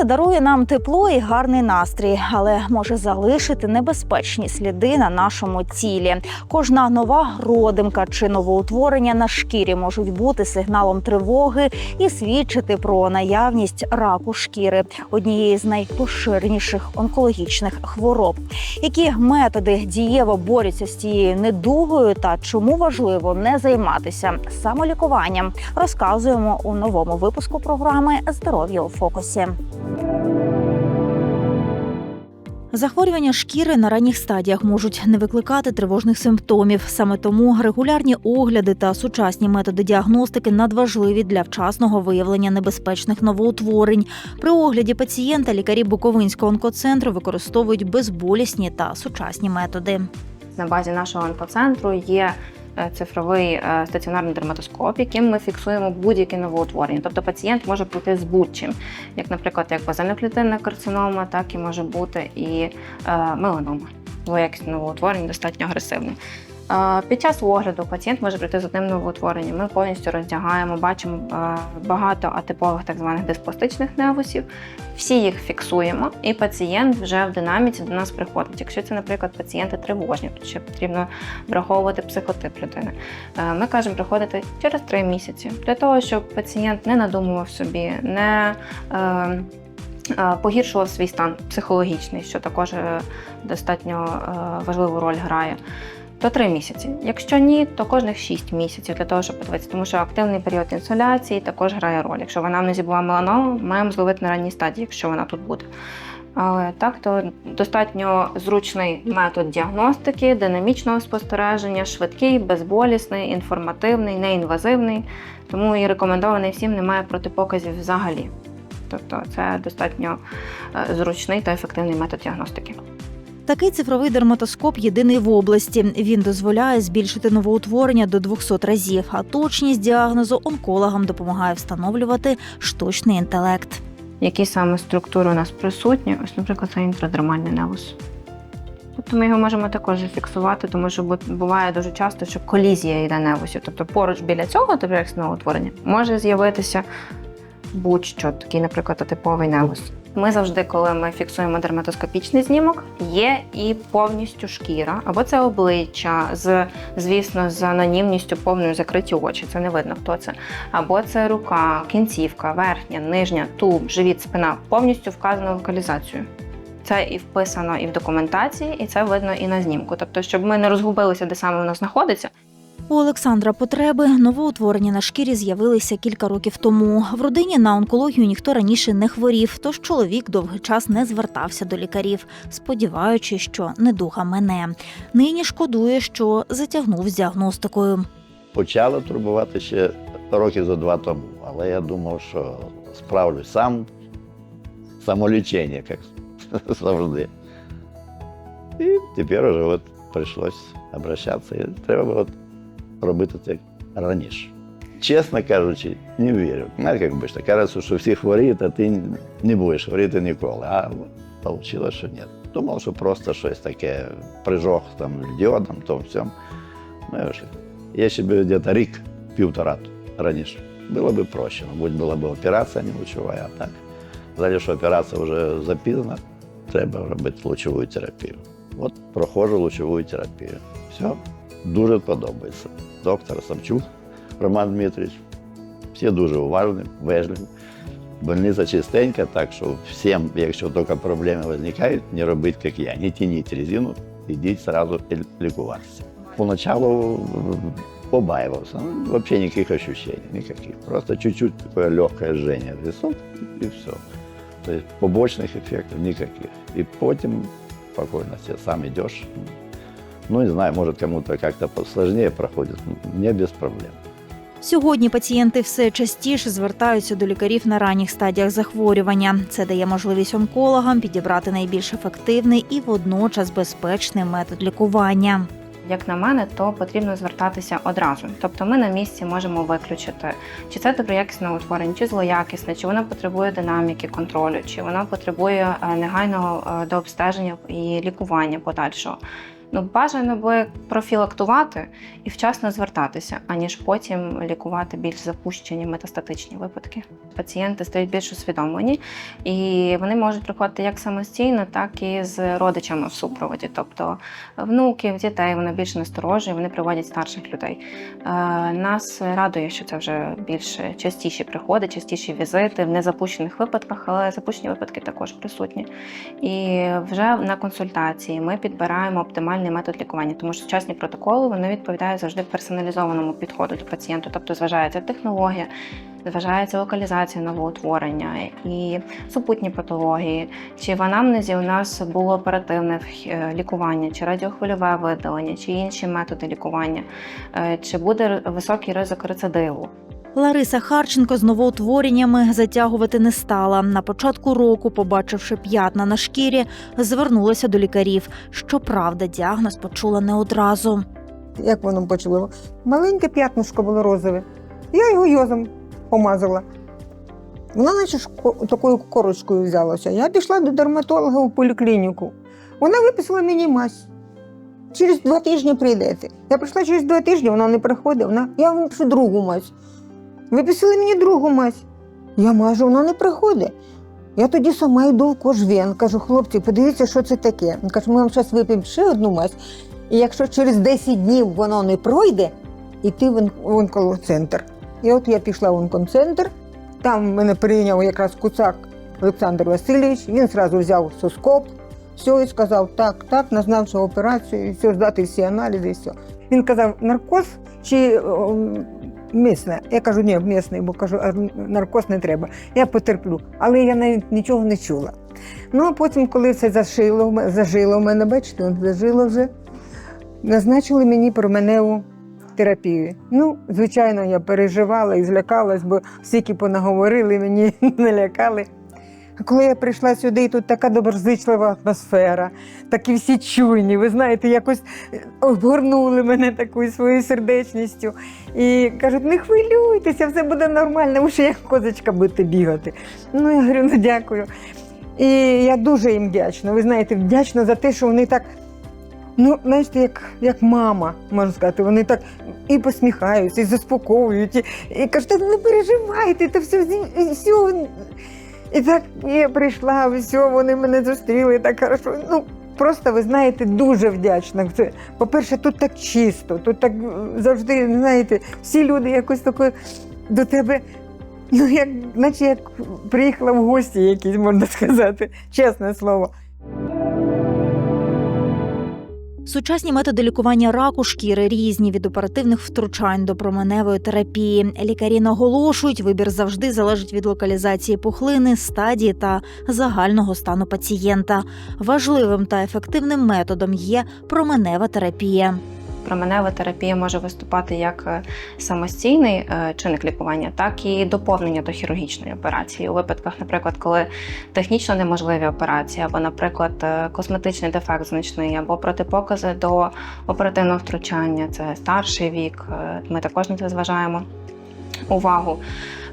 Сонце дарує нам тепло і гарний настрій, але може залишити небезпечні сліди на нашому тілі. Кожна нова родимка чи новоутворення на шкірі можуть бути сигналом тривоги і свідчити про наявність раку шкіри однієї з найпоширеніших онкологічних хвороб. Які методи дієво борються з цією недугою та чому важливо не займатися самолікуванням, розказуємо у новому випуску програми Здоров'я у фокусі. Захворювання шкіри на ранніх стадіях можуть не викликати тривожних симптомів. Саме тому регулярні огляди та сучасні методи діагностики надважливі для вчасного виявлення небезпечних новоутворень. При огляді пацієнта лікарі Буковинського онкоцентру використовують безболісні та сучасні методи. На базі нашого онкоцентру є цифровий е, стаціонарний дерматоскоп, яким ми фіксуємо будь-які новоутворення. Тобто пацієнт може бути з будь-чим, як, наприклад, як базальноклітинна карцинома, так і може бути і е, меланома. Двоякісне новоутворення достатньо агресивне. Під час огляду пацієнт може прийти з одним новоутворенням. Ми повністю роздягаємо, бачимо е, багато атипових так званих диспластичних невусів. Всі їх фіксуємо, і пацієнт вже в динаміці до нас приходить. Якщо це, наприклад, пацієнти тривожні, то ще потрібно враховувати психотип людини. Е, Ми кажемо приходити через три місяці для того, щоб пацієнт не надумував собі, не е, погіршував свій стан психологічний, що також достатньо важливу роль грає. То три місяці. Якщо ні, то кожних 6 місяців для того, щоб подивитися, тому що активний період інсоляції також грає роль. Якщо в анамнезі була меланома, маємо зловити на ранній стадії, якщо вона тут буде. Але так, то достатньо зручний метод діагностики, динамічного спостереження, швидкий, безболісний, інформативний, неінвазивний. Тому і рекомендований всім немає протипоказів взагалі. Тобто це достатньо е, зручний та ефективний метод діагностики. Такий цифровий дерматоскоп єдиний в області. Він дозволяє збільшити новоутворення до 200 разів, а точність діагнозу онкологам допомагає встановлювати штучний інтелект. які саме структури у нас присутні. Ось, наприклад, це інтрадермальний невус. Тобто ми його можемо також зафіксувати, тому що бу- буває дуже часто, що колізія йде невусів. Тобто поруч біля цього тиберексного утворення може з'явитися будь-що, такий, наприклад, атиповий невус. Ми завжди, коли ми фіксуємо дерматоскопічний знімок, є і повністю шкіра, або це обличчя з, звісно, з анонімністю повною закриті очі. Це не видно, хто це. Або це рука, кінцівка, верхня, нижня, тулуб, живіт, спина повністю вказано локалізацію. Це і вписано і в документації, і це видно і на знімку. Тобто, щоб ми не розгубилися, де саме воно знаходиться, У Олександра потреби новоутворення на шкірі з'явилися кілька років тому. В родині на онкологію ніхто раніше не хворів, тож чоловік довгий час не звертався до лікарів, сподіваючись, що недуга мене. Нині шкодує, що затягнув з діагностикою. Почало турбувати ще років за два тому, але я думав, що справлюсь сам, самолічення, як завжди. І тепер вже от прийшлось обращатися. Треба було робити це раніше. Чесно кажучи, не вірю. Знаєте, як бачите, кажуть, що всі хворіють, а ти не будеш хворіти ніколи. А вийшло, що ні. Думав, що просто щось таке прижог там діодом, то всьому. Ну, і вже Якщо б десь рік, півтора раніше, було б проще. Мабуть, була б операція не лучова, а так. Взагалі, що операція вже запізна, треба робити лучову терапію. От проходжу лучову терапію. Все, дуже подобається. Доктор Самчук Роман Дмитрович, всі дуже уважні, вежливі. Больниця чистенька, так що всім, якщо тільки проблеми виникають, не робіть, як я. Не тяніть резину, ідіть одразу лікуватися. Поначалу побаивался. Ну, вообще никаких ощущений, никаких. Просто чуть-чуть такое легкое жжение весов и все. То есть побочных эффектов никаких. И потом спокойно себе сам идешь. Ну, не знаю, может кому-то как-то посложнее проходит. Мне без проблем. Сьогодні пацієнти все частіше звертаються до лікарів на ранніх стадіях захворювання. Це дає можливість онкологам підібрати найбільш ефективний і водночас безпечний метод лікування. Як на мене, то потрібно звертатися одразу. Тобто ми на місці можемо виключити, чи це доброякісне утворення, чи злоякісне, чи воно потребує динаміки контролю, чи воно потребує е, негайного е, дообстеження і лікування подальшого. Ну, бажано би профілактувати і вчасно звертатися, аніж потім лікувати більш запущені метастатичні випадки. Пацієнти стають більш усвідомлені, і вони можуть приходити як самостійно, так і з родичами в супроводі. Тобто внуків, дітей вони більш насторожі, вони приводять старших людей. Е, Нас радує, що це вже більше частіше приходить, частіші візити в незапущених випадках, але запущені випадки також присутні. І вже на консультації ми підбираємо оптимальний метод лікування, тому що сучасні протоколи вони відповідають завжди персоналізованому підходу до пацієнта, тобто зважається технологія. Зважається локалізація новоутворення і супутні патології, чи в анамнезі у нас було оперативне е, лікування, чи радіохвильове видалення, чи інші методи лікування, е, чи буде високий ризик рецидиву. Лариса Харченко з новоутвореннями затягувати не стала. На початку року, побачивши п'ятна на шкірі, звернулася до лікарів. Щоправда, діагноз почула не одразу. Як воно почало? Маленьке п'ятнишко було розове. Я його йозом помазала. Вона наче ж такою корочкою взялася. Я пішла до дерматолога в поліклініку. Вона виписала мені мазь. Через два тижні прийдете. Я прийшла через два тижні, вона не приходить. Вона, я вам пишу другу мазь. Виписали мені другу мазь. Я мажу, вона не приходить. Я тоді сама йду в кожвен. Кажу, хлопці, подивіться, що це таке. Він каже, ми вам зараз вип'ємо ще одну мазь. І якщо через 10 днів воно не пройде, йти в он- онкоцентр. І от я пішла в онкоцентр, там мене прийняв якраз куцак Олександр Васильович, він одразу взяв соскоп, все і сказав, так, так, назначив операцію, все, здати всі аналізи, все. Він казав, наркоз чи мисне? Я кажу, ні, мисний, бо кажу, наркоз не треба. Я потерплю. Але я навіть нічого не чула. Ну, а потім, коли все зашило, зажило в мене, бачите, зажило вже, назначили мені променеву терапію. Ну, звичайно, я переживала і злякалась, бо стільки понаговорили, мені налякали. Коли я прийшла сюди, і тут така доброзичлива атмосфера, такі всі чуйні, ви знаєте, якось е, обгорнули мене такою своєю сердечністю. І кажуть, не хвилюйтеся, все буде нормально, ви ще як козочка будете бігати. Ну, я говорю, ну дякую. І я дуже їм вдячна. Ви знаєте, вдячна за те, що вони так, ну, знаєте, як, як мама, можна сказати, вони так і посміхаються, і заспокоюють, і, і кажуть, не переживайте, це все, все. І так я прийшла, все, вони мене зустріли так хорошо. Ну, просто ви знаєте, дуже вдячна. Це, по-перше, тут так чисто, тут так е, завжди, знаєте, всі люди якось таке до тебе. Ну, як, наче як приїхала в гості якісь, можна сказати, чесне слово. Сучасні методи лікування раку шкіри різні від оперативних втручань до променевої терапії. Лікарі наголошують, вибір завжди залежить від локалізації пухлини, стадії та загального стану пацієнта. Важливим та ефективним методом є променева терапія. Променева терапія може виступати як е, самостійний е, чинник лікування, так і доповнення до хірургічної операції. У випадках, наприклад, коли технічно неможливі операції, або, наприклад, е, косметичний дефект значний, або протипокази до оперативного втручання, це старший вік. Ми також на це зважаємо увагу.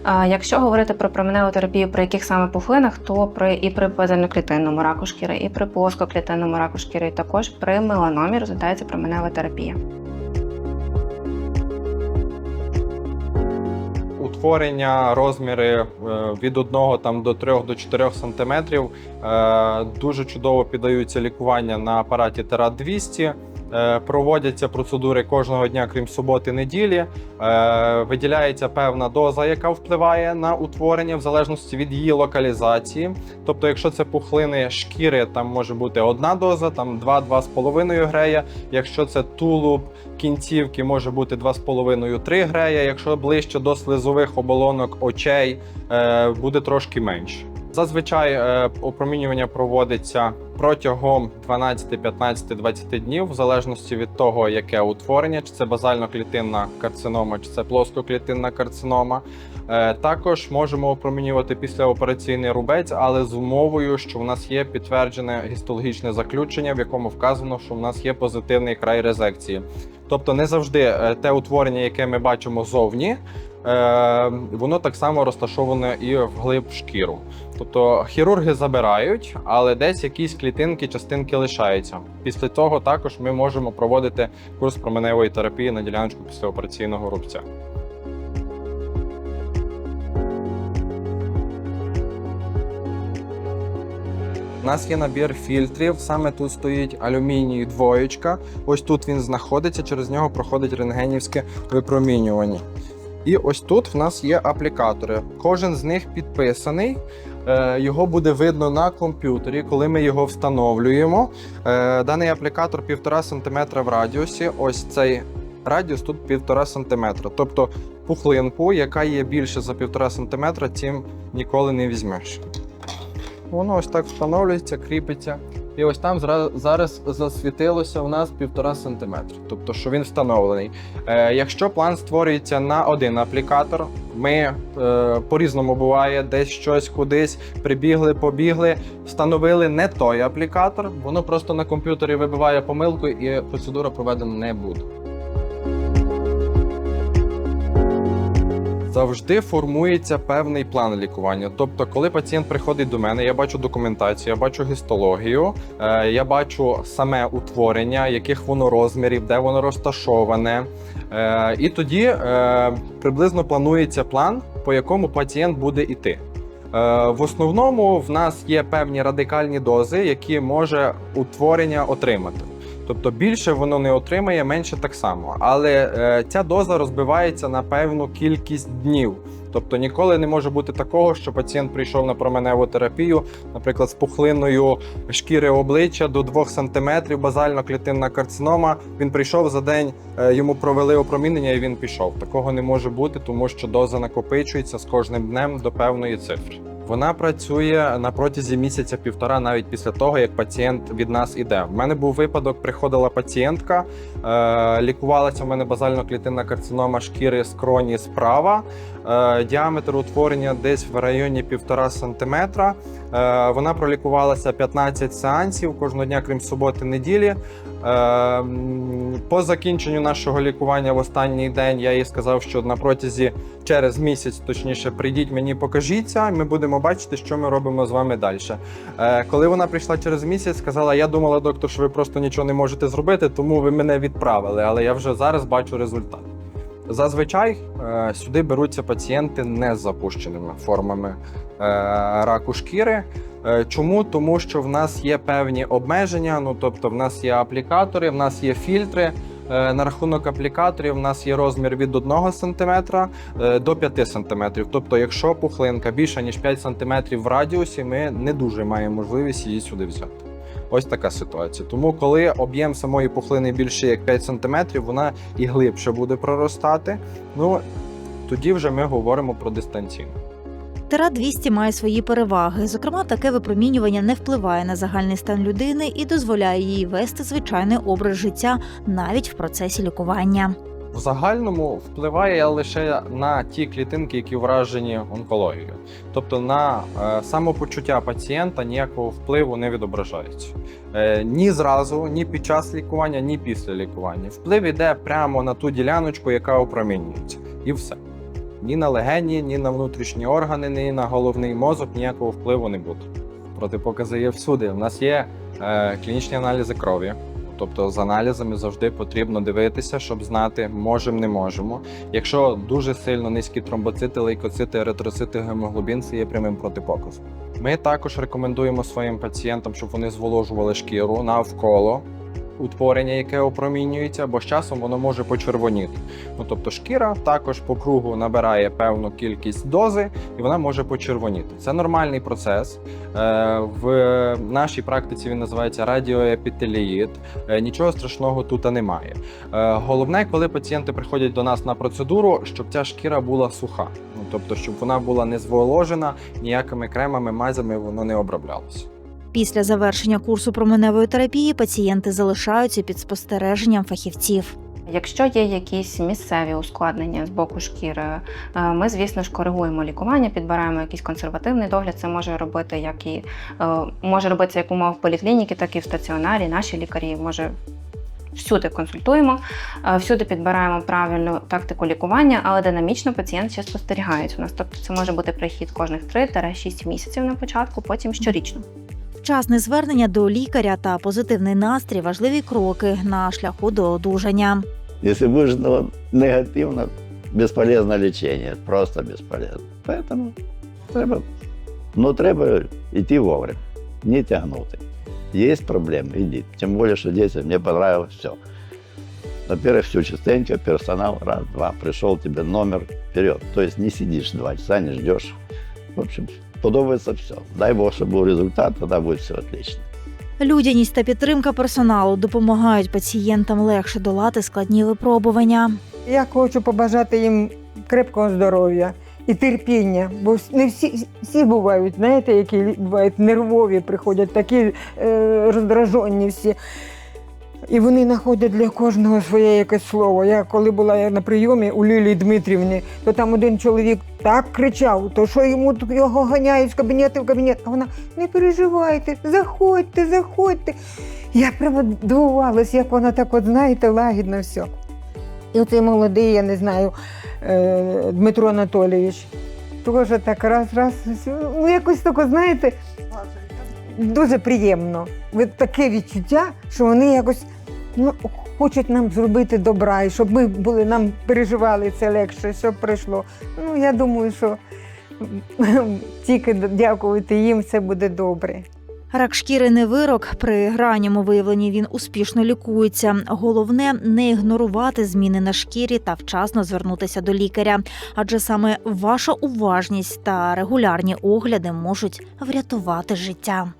Якщо говорити про променеву терапію, при яких саме пухлинах, то при і при базальноклітинному раку шкіри, і при плоскоклітинному раку шкіри, і також при меланомі розглядається променева терапія. Утворення розміри е, від 1 там, до 3 до 4 см е, дуже чудово піддаються лікування на апараті Терат 200. Е, Проводяться процедури кожного дня, крім суботи, неділі. Е, Виділяється певна доза, яка впливає на утворення в залежності від її локалізації. Тобто, якщо це пухлини шкіри, там може бути одна доза, там 2-2,5 грея. Якщо це тулуб, кінцівки може бути 2,5-3 грея. Якщо ближче до слизових оболонок очей, е, буде трошки менше. Зазвичай е, опромінювання проводиться протягом 12, 15, 20 днів, в залежності від того, яке утворення, чи це базально-клітинна карцинома, чи це плоскоклітинна карцинома. Е, Також можемо опромінювати післяопераційний рубець, але з умовою, що в нас є підтверджене гістологічне заключення, в якому вказано, що в нас є позитивний край резекції. Тобто не завжди е, те утворення, яке ми бачимо зовні, воно так само розташоване і вглиб шкіру. Тобто хірурги забирають, але десь якісь клітинки, частинки лишаються. Після того також ми можемо проводити курс променевої терапії на діляночку післяопераційного рубця. У нас є набір фільтрів. Саме тут стоїть алюміній двоєчка. Ось тут він знаходиться, через нього проходить рентгенівське випромінювання. І ось тут в нас є аплікатори. Кожен з них підписаний. Е, Його буде видно на комп'ютері, коли ми його встановлюємо. Е, Даний аплікатор 1,5 см в радіусі. Ось цей радіус тут 1,5 см. Тобто пухлинку, яка є більше за 1,5 см, тим ніколи не візьмеш. Воно ось так встановлюється, кріпиться. І ось там зараз засвітилося у нас 1,5 см, тобто що він встановлений. Е, якщо план створюється на один аплікатор, ми е, по-різному буває, десь щось кудись прибігли, побігли, встановили не той аплікатор, воно просто на комп'ютері вибиває помилку і процедура проведена не буде. Завжди формується певний план лікування. Тобто, коли пацієнт приходить до мене, я бачу документацію, я бачу гістологію, е, я бачу саме утворення, яких воно розмірів, де воно розташоване. Е, і тоді е, приблизно планується план, по якому пацієнт буде йти. В основному в нас є певні радикальні дози, які може утворення отримати. Тобто більше воно не отримає, менше так само. Але е, ця доза розбивається на певну кількість днів. Тобто ніколи не може бути такого, що пацієнт прийшов на променеву терапію, наприклад, з пухлиною шкіри обличчя до 2 см, базально-клітинна карцинома. Він прийшов за день, е, йому провели опромінення і він пішов. Такого не може бути, тому що доза накопичується з кожним днем до певної цифри. Вона працює на протязі місяця-півтора, навіть після того, як пацієнт від нас іде. В мене був випадок, приходила пацієнтка, е, лікувалася в мене базально-клітинна карцинома шкіри скроні справа. Е, діаметр утворення десь в районі 1,5 см. Е, вона пролікувалася 15 сеансів кожного дня, крім суботи, неділі. Е, м, по закінченню нашого лікування в останній день я їй сказав, що на протязі через місяць, точніше, прийдіть мені, покажіться, і ми будемо бачити, що ми робимо з вами далі. Е, коли вона прийшла через місяць, сказала: Я думала, доктор, що ви просто нічого не можете зробити, тому ви мене відправили. Але я вже зараз бачу результат. Зазвичай е, сюди беруться пацієнти не з запущеними формами е, раку шкіри. Е, Чому? Тому що в нас є певні обмеження. Ну тобто, в нас є аплікатори, в нас є фільтри. Е, На рахунок аплікаторів в нас є розмір від 1 см е, до 5 см. Тобто, якщо пухлинка більша ніж 5 см в радіусі, ми не дуже маємо можливість її сюди взяти. Ось така ситуація. Тому, коли об'єм самої пухлини більше як 5 см, вона і глибше буде проростати. Ну тоді вже ми говоримо про дистанційну. Тера 200 має свої переваги. Зокрема, таке випромінювання не впливає на загальний стан людини і дозволяє їй вести звичайний образ життя навіть в процесі лікування. В загальному впливає лише на ті клітинки, які вражені онкологією. Тобто на е, самопочуття пацієнта ніякого впливу не відображається. Е, ні зразу, ні під час лікування, ні після лікування. Вплив іде прямо на ту діляночку, яка опромінюється. І все. Ні на легені, ні на внутрішні органи, ні на головний мозок ніякого впливу не буде. Протипокази є всюди. У нас є е, клінічні аналізи крові. Тобто з аналізами завжди потрібно дивитися, щоб знати, можемо, не можемо. Якщо дуже сильно низькі тромбоцити, лейкоцити, еритроцити, гемоглобін, це є прямим протипоказом. Ми також рекомендуємо своїм пацієнтам, щоб вони зволожували шкіру навколо утворення, яке опромінюється, бо з часом воно може почервоніти. Ну тобто шкіра також по кругу набирає певну кількість дози, і вона може почервоніти. Це нормальний процес. Е, В нашій практиці він називається радіоепітеліїд. Е, Нічого страшного тут немає. Е, Головне, коли пацієнти приходять до нас на процедуру, щоб ця шкіра була суха. Ну тобто, щоб вона була не зволожена, ніякими кремами, мазями воно не оброблялося. Після завершення курсу променевої терапії пацієнти залишаються під спостереженням фахівців. Якщо є якісь місцеві ускладнення з боку шкіри, е, ми, звісно ж, коригуємо лікування, підбираємо якийсь консервативний догляд. Це може робити як і е, може робитися як умов в поліклініці, так і в стаціонарі. Наші лікарі може всюди консультуємо, е, всюди підбираємо правильну тактику лікування, але динамічно пацієнт ще спостерігається у нас. Тобто це може бути прихід кожних 3-6 місяців на початку, потім щорічно. Вчасне звернення до лікаря та позитивний настрій важливі кроки на шляху до одужання. Если будешь ну, негативно, бесполезно лечение, просто бесполезно. Поэтому треба, ну, треба идти вовремя, не тягнути. Есть проблемы, иди. Тем более, что детям мне понравилось все. Во-первых, все чистенько, персонал, раз, два, пришел тебе номер, вперед. То есть не сидишь два часа, не ждешь. В общем, подобается все. Дай Бог, чтобы был результат, тогда будет все отлично. Людяність та підтримка персоналу допомагають пацієнтам легше долати складні випробування. Я хочу побажати їм крепкого здоров'я і терпіння, бо не всі, всі бувають, знаєте, які бувають нервові, приходять такі е, роздражені всі. І вони знаходять для кожного своє якесь слово. Я коли була на прийомі у Лілії Дмитрівни, то там один чоловік так кричав, то що йому його ганяють з кабінету в кабінет. А вона не переживайте, заходьте, заходьте. Я прямо дивувалась, як вона так, от, знаєте, лагідно все. І оцей молодий, я не знаю, е, Дмитро Анатолійович. Теж так раз, раз, ну якось тако, знаєте, дуже приємно. Таке відчуття, що вони якось ну, хочуть нам зробити добра, і щоб ми були, нам переживали це легше, щоб прийшло. Ну, я думаю, що тільки дякувати їм, все буде добре. Рак шкіри не вирок. При ранньому виявленні він успішно лікується. Головне не ігнорувати зміни на шкірі та вчасно звернутися до лікаря, адже саме ваша уважність та регулярні огляди можуть врятувати життя.